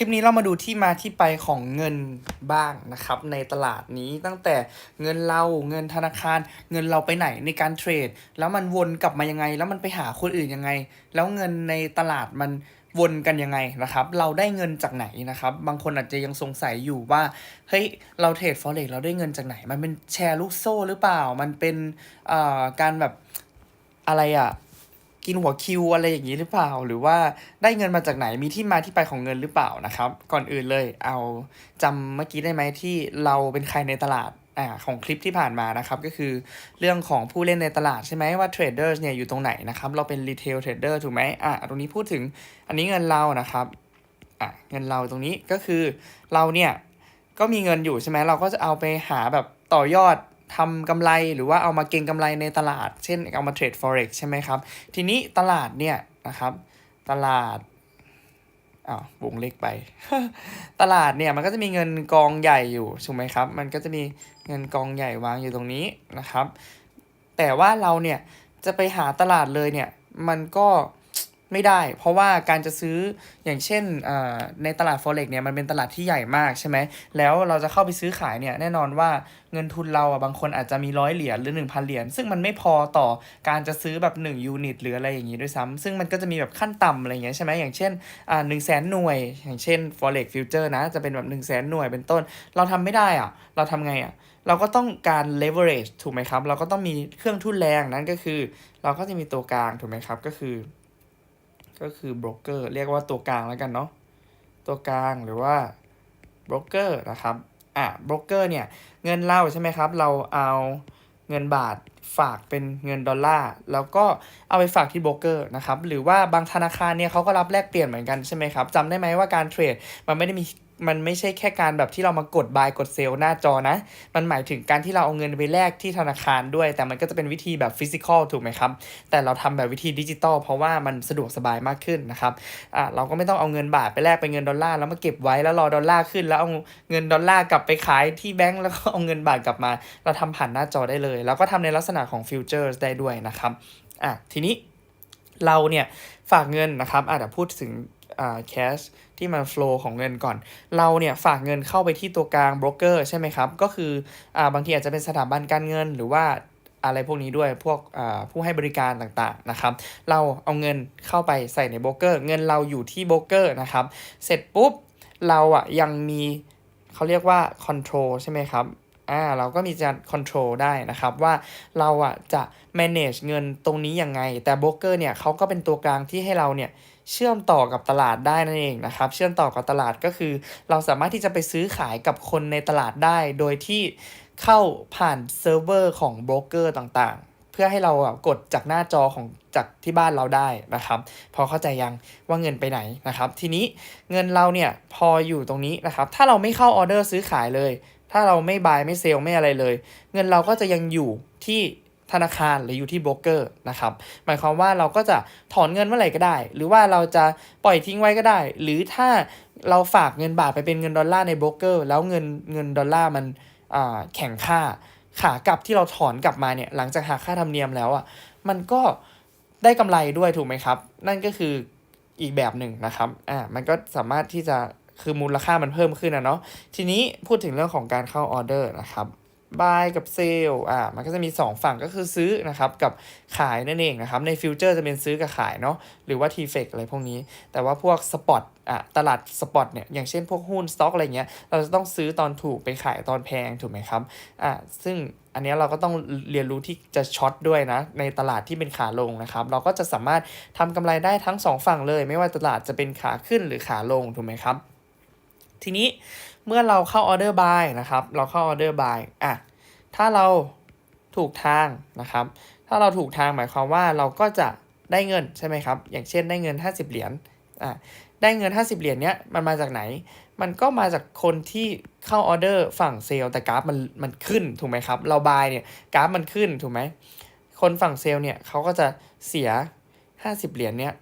ลิปนี้เรามาดูที่มาที่ไปของเงินบ้างนะครับ ในตลาดนี้ตั้งแต่เงินเราเงินธนาคาร เงินเราไปไหนในการเทรด แล้วมันวนกลับมายังไง แล้วมันไปหาคนอื่นยังไง แล้วเงินในตลาดมันวนกันยังไงนะครับ เราได้เงินจากไหนนะครับ บางคนอาจจะยังสงสัยอยู่ว่า เฮ้ย เราเทรด forex เราได้เงินจากไหน มันเป็นแชร์ลูกโซ่หรือเปล่า มันเป็นอ่อการแบบอะไรอะ กินหัวคิวอะไรอย่างนี้หรือเปล่า หรือว่าได้เงินมาจากไหนมีที่มาที่ไปของเงินหรือเปล่านะครับ ก่อนอื่นเลยเอาจำเมื่อกี้ได้ไหมที่เราเป็นใครในตลาดอ่าของคลิปที่ผ่านมานะครับ ก็คือเรื่องของผู้เล่นในตลาดใช่ไหมว่าเทรดเดอร์เนี่ยอยู่ตรงไหนนะครับ เราเป็นรีเทลเทรดเดอร์ถูกไหมอ่าตรงนี้พูดถึงอันนี้เงินเรานะครับอะเงินเราตรงนี้ก็คือเราเนี่ยก็มีเงินอยู่ใช่ไหมเราก็จะเอาไปหาแบบต่อยอด ทำกำไรหรือว่าเอามาเก็งกำไรในตลาด เช่นเอามาเทรด forex ใช่ไหมครับ ทีนี้ตลาดเนี่ยนะครับตลาดอ้าววงเล็กไป ตลาดเนี่ยมันก็จะมีเงินกองใหญ่อยู่ถูกไหมครับ มันก็จะมีเงินกองใหญ่วางอยู่ตรงนี้นะครับ แต่ว่าเราเนี่ยจะไปหาตลาดเลยเนี่ยมันก็ ไม่ได้ เพราะว่าการจะซื้ออย่างเช่นอ่าในตลาด forex เนี่ยมันเป็นตลาดที่ใหญ่มากใช่ไหมแล้วเราจะเข้าไปซื้อขายเนี่ยแน่นอนว่าเงินทุนเราอะบางคนอาจจะมีร้อยเหรียญหรือ 1,000 เหรียญซึ่งมันไม่พอต่อการจะซื้อแบบ1ยูนิตหรืออะไรอย่างนี้ด้วยซ้ำซึ่งมันก็จะมีแบบขั้นต่ำอะไรอย่างเงี้ยใช่ไหมอย่างเช่นอ่าหนึ่งแสนหน่วย อย่างเช่น forex future นะจะเป็นแบบ1นึ่งแสนหน่วยเป็นต้น เราทำไม่ได้อะเราทำไงอะเราก็ต้องการ leverage ถูกไหมครับ เราก็ต้องมีเครื่องทุนแรงนั่นก็คือ เราก็จะมีตัวกลางถูกไหมครับก็คือ ก็คือโบรกเกอร์เรียกว่าตัวกลางแล้วกันเนาะตัวกลางหรือว่าโบรกเกอร์นะครับอะ broker เนี่ยเงินเราใช่ไหมครับ เราเอาเงินบาทฝากเป็นเงินดอลลาร์แล้วก็เอาไปฝากที่โบรกเกอร์นะครับหรือว่าบางธนาคารเนี่ยเขาก็รับแลกเปลี่ยนเหมือนกันใช่ไหมครับจำได้ไหมว่าการเทรดมันไม่ได้มี มันไม่ใช่แค่การแบบที่เรามากด buy กด sell หน้าจอนะ มันหมายถึงการที่เราเอาเงินไปแลกที่ธนาคารด้วย แต่มันก็จะเป็นวิธีแบบฟิสิกอลถูกไหมครับ แต่เราทำแบบวิธีดิจิตอลเพราะว่ามันสะดวกสบายมากขึ้นนะครับอะเราก็ไม่ต้องเอาเงินบาทไปแลกเป็นเงินดอลลาร์แล้วมาเก็บไว้แล้วรอดอลลาร์ขึ้น แล้วเอาเงินดอลลาร์กลับไปขายที่แบงก์แล้วก็เอาเงินบาทกลับมา เราทำผ่านหน้าจอได้เลย แล้วก็ทำในลักษณะของฟิวเจอร์ได้ด้วยนะครับอะทีนี้เราเนี่ยฝากเงินนะครับอะเดี๋ยวพูดถึง อ่า cash ที่มัน flow ของเงินก่อน เราเนี่ยฝากเงินเข้าไปที่ตัวกลางโบรกเกอร์ใช่ไหมครับ ก็คืออ่าบางทีอาจจะเป็นสถาบันการเงินหรือว่าอะไรพวกนี้ด้วยพวกอ่าผู้ให้บริการต่างๆนะครับ เราเอาเงินเข้าไปใส่ในโบรกเกอร์ เงินเราอยู่ที่โบรกเกอร์นะครับ เสร็จปุ๊บเราอะยังมีเขาเรียกว่า control ใช่ไหมครับ อ่าเราก็มีการ control ได้นะครับว่าเราอะจะ manage เงินตรงนี้ยังไง แต่โบรกเกอร์เนี่ยเขาก็เป็นตัวกลางที่ให้เราเนี่ยเชื่อมต่อกับตลาดได้นั่นเองนะครับ เชื่อมต่อกับตลาดก็คือ เราสามารถที่จะไปซื้อขายกับคนในตลาดได้ โดยที่เข้าผ่านเซิร์ฟเวอร์ของโบรกเกอร์ต่างๆ เพื่อให้เราอะกดจากหน้าจอของจากที่บ้านเราได้นะครับ พอเข้าใจยังว่าเงินไปไหนนะครับ ทีนี้เงินเราเนี่ยพออยู่ตรงนี้นะครับ ถ้าเราไม่เข้าออเดอร์ซื้อขายเลย ถ้าเราไม่บายไม่เซลไม่อะไรเลย เงินเราก็จะยังอยู่ที่ธนาคารหรืออยู่ที่โบรกเกอร์นะครับหมายความว่าเราก็จะถอนเงินเมื่อไหร่ก็ได้ หรือว่าเราจะปล่อยทิ้งไว้ก็ได้ หรือถ้าเราฝากเงินบาทไปเป็นเงินดอลลาร์ในโบรกเกอร์แล้วเงินเงินดอลลาร์มันแข่งค่าขากลับที่เราถอนกลับมาเนี่ยหลังจากหักค่าธรรมเนียมแล้วอะมันก็ได้กำไรด้วยถูกไหมครับ นั่นก็คืออีกแบบหนึ่งนะครับอ่ามันก็สามารถที่จะ คือมูลค่ามันเพิ่มขึ้นนะเนาะทีนี้พูดถึงเรื่องของการเข้าออเดอร์นะครับ buy กับ sell อ่ามันก็จะมี 2 ฝั่งก็คือซื้อนะครับกับขายนั่นเองนะครับในฟิวเจอร์จะเป็นซื้อกับขายเนาะหรือว่า t f e c อะไรพวกนี้ แต่ว่าพวกสปอตอะตลาดสปอตเนี่ยอย่างเช่นพวกหุ้นสต็อกอะไรเงี้ยเราจะต้องซื้อตอนถูกไปขายตอนแพงถูกไหมครับอ่าซึ่งอันนี้เราก็ต้องเรียนรู้ที่จะช็อตด้วยนะ ในตลาดที่เป็นขาลงนะครับ เราก็จะสามารถทำกำไรได้ทั้ง 2 ฝั่งเลย ไม่ว่าตลาดจะเป็นขาขึ้นหรือขาลงถูกไหมครับ ทีนี้เมื่อเราเข้าออเดอร์บายนะครับ เราเข้าออเดอร์บายอะ ถ้าเราถูกทางนะครับ ถ้าเราถูกทางหมายความว่าเราก็จะได้เงินใช่ไหมครับ อย่างเช่นได้เงิน 50 เหรียญ อ่าได้เงิน 50 เหรียญเนี้ยมันมาจากไหน มันก็มาจากคนที่เข้าออเดอร์ฝั่งเซลล์แต่กราฟมันมันขึ้นถูกไหมครับ เราบายเนี่ยกราฟมันขึ้นถูกไหม คนฝั่งเซลล์เนี่ยเขาก็จะเสีย 50 เหรียญเนี้ย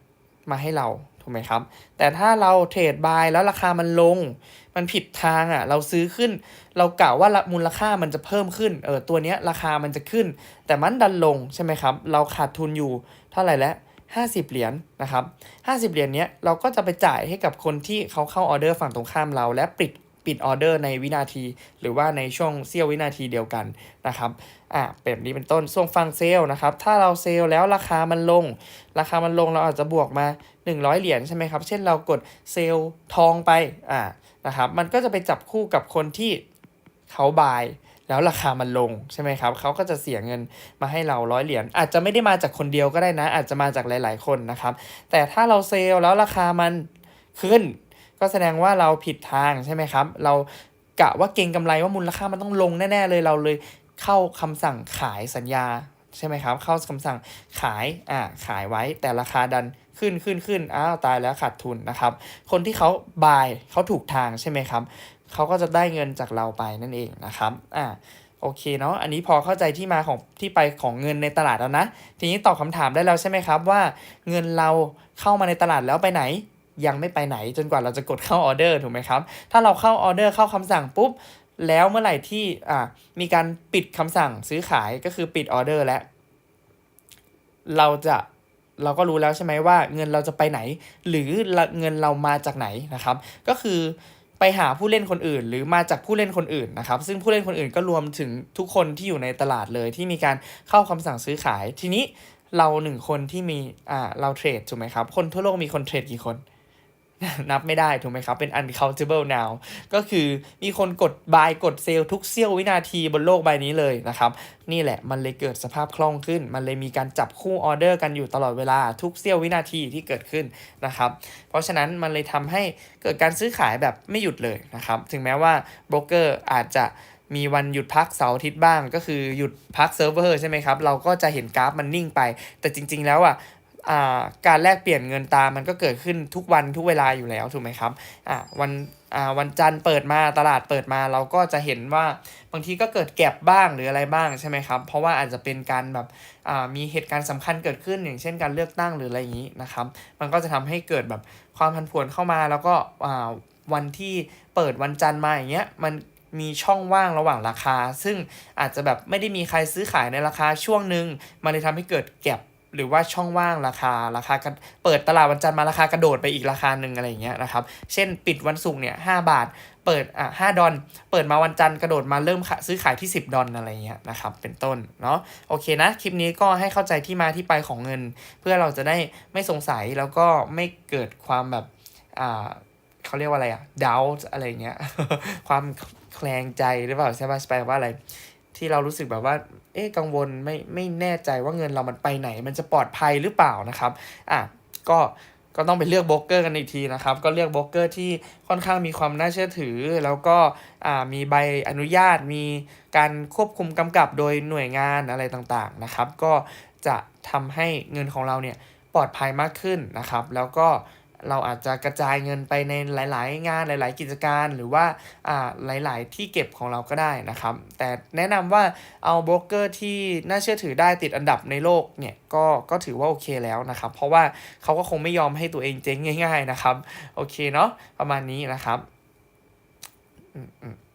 มาให้เรา ถูกไหมครับ แต่ถ้าเราเทรดบายแล้วราคามันลง มันผิดทางอะ เราซื้อขึ้น เรากะว่ามูลค่ามันจะเพิ่มขึ้น เออตัวเนี้ยราคามันจะขึ้น แต่มันดันลงใช่ไหมครับ เราขาดทุนอยู่เท่าไหร่แล้ว50 เหรียญนะครับ 50 เหรียญเนี้ยเราก็จะไปจ่ายให้กับคนที่เขาเข้าออเดอร์ฝั่งตรงข้ามเราและปิด ปิดออเดอร์ในวินาที หรือว่าในช่วงเสี้ยววินาทีเดียวกันนะครับอ่าแบบนี้เป็นต้นส่วนฝั่งเซลล์นะครับ ถ้าเราเซลล์แล้วราคามันลง ราคามันลงเราอาจจะบวกมา 100 เหรียญใช่ไหมครับ เช่นเรากดเซลล์ทองไปอ่านะครับมันก็จะไปจับคู่กับคนที่เขาบายแล้วราคามันลงใช่ไหมครับเขาก็จะเสียเงินมาให้เราร้อยเหรียญอาจจะไม่ได้มาจากคนเดียวก็ได้นะ อาจจะมาจากหลาย ๆ คนนะครับ แต่ถ้าเราเซลล์แล้วราคามันขึ้น ก็แสดงว่าเราผิดทางใช่ไหมครับ เรากะว่าเก่งกำไรว่ามูลค่ามันต้องลงแน่ๆเลยเราเลยเข้าคำสั่งขายสัญญาใช่ไหมครับ เข้าคำสั่งขายอ่าขายไว้แต่ราคาดันขึ้นขึ้นขึ้นอ้าวตายแล้วขาดทุนนะครับ คนที่เขาบายเขาถูกทางใช่ไหมครับเขาก็จะได้เงินจากเราไปนั่นเองนะครับอ่าโอเคเนาะ อันนี้พอเข้าใจที่มาของที่ไปของเงินในตลาดแล้วนะ ทีนี้ตอบคำถามได้แล้วใช่ไหมครับว่า เงินเราเข้ามาในตลาดแล้วไปไหน ยังไม่ไปไหนจนกว่าเราจะกดเข้าออเดอร์ถูกไหมครับ ถ้าเราเข้าออเดอร์เข้าคำสั่งปุ๊บ แล้วเมื่อไหร่ที่อ่ามีการปิดคำสั่งซื้อขายก็คือปิดออเดอร์แล้ว เราจะเราก็รู้แล้วใช่ไหมว่าเงินเราจะไปไหน หรือเงินเรามาจากไหนนะครับ ก็คือไปหาผู้เล่นคนอื่น หรือมาจากผู้เล่นคนอื่นนะครับ ซึ่งผู้เล่นคนอื่นก็รวมถึงทุกคนที่อยู่ในตลาดเลยที่มีการเข้าคำสั่งซื้อขายทีนี้เราหนึ่งคนที่มีอ่าเราเทรดถูกไหมครับ คนทั่วโลกมีคนเทรดกี่คน นับไม่ได้ถูกไหมครับ เป็น uncountable now ก็คือมีคนกด buy กด sell ทุกเสี้ยววินาทีบนโลกใบนี้เลยนะครับ นี่แหละมันเลยเกิดสภาพคล่องขึ้น มันเลยมีการจับคู่ออเดอร์กันอยู่ตลอดเวลาทุกเสี้ยววินาทีที่เกิดขึ้นนะครับ เพราะฉะนั้นมันเลยทำให้เกิดการซื้อขายแบบไม่หยุดเลยนะครับ ถึงแม้ว่าโบรกเกอร์อาจจะมีวันหยุดพักเสาร์อาทิตย์บ้าง ก็คือหยุดพักเซิร์ฟเวอร์ใช่ไหมครับ เราก็จะเห็นกราฟมันนิ่งไป แต่จริง ๆ แล้วอะอ่า การแลกเปลี่ยนเงินตามันก็เกิดขึ้นทุกวันทุกเวลาอยู่แล้วถูกไหมครับอ่าวันอ่าวันจันทร์เปิดมาตลาดเปิดมาเราก็จะเห็นว่าบางทีก็เกิดแก็บบ้างหรืออะไรบ้างใช่ไหมครับ เพราะว่าอาจจะเป็นการแบบอ่ามีเหตุการณ์สำคัญเกิดขึ้นอย่างเช่นการเลือกตั้งหรืออะไรอย่างนี้นะครับ มันก็จะทำให้เกิดแบบความผันผวนเข้ามาแล้วก็อ่าวันที่เปิดวันจันทร์มาอย่างเงี้ยมันมีช่องว่างระหว่างราคา ซึ่งอาจจะแบบไม่ได้มีใครซื้อขายในราคาช่วงหนึ่งมันเลยทำให้เกิดแก็บ หรือว่าช่องว่างราคาราคากันเปิดตลาดวันจันทร์มาราคากระโดดไปอีกราคาหนึ่งอะไรอย่างเงี้ยนะครับ เช่นปิดวันศุกร์เนี่ยห้าบาท เปิดอะห้าดอลเปิดมาวันจันทร์กระโดดมาเริ่มซื้อขายที่ 10 ดอลอะไรเงี้ยนะครับเป็นต้นเนาะโอเคนะ คลิปนี้ก็ให้เข้าใจที่มาที่ไปของเงิน เพื่อเราจะได้ไม่สงสัยแล้วก็ไม่เกิดความแบบอ่าเขาเรียกว่าอะไรอะ doubt อะไรเงี้ยความแคลงใจหรือเปล่าใช่ป่ะแปลว่าอะไร ที่เรารู้สึกแบบว่า เอ๊ะกังวลไม่ไม่แน่ใจว่าเงินเรามันไปไหน มันจะปลอดภัยหรือเปล่านะครับ อะก็ก็ต้องไปเลือกโบรกเกอร์กันอีกทีนะครับ ก็เลือกโบรกเกอร์ที่ค่อนข้างมีความน่าเชื่อถือ แล้วก็อ่ามีใบอนุญาต มีการควบคุมกำกับโดยหน่วยงานอะไรต่างๆนะครับ ก็จะทำให้เงินของเราเนี่ยปลอดภัยมากขึ้นนะครับ แล้วก็ เราอาจจะกระจายเงินไปในหลาย ๆ งานหลาย ๆ กิจการ หรือว่าอ่าหลาย ๆ ที่เก็บของเราก็ได้นะครับ แต่แนะนำว่าเอาโบรกเกอร์ที่น่าเชื่อถือได้ติดอันดับในโลกเนี่ยก็ก็ถือว่าโอเคแล้วนะครับ เพราะว่าเขาก็คงไม่ยอมให้ตัวเองเจ๊งง่าย ๆ นะครับ โอเคเนาะประมาณนี้นะครับอืม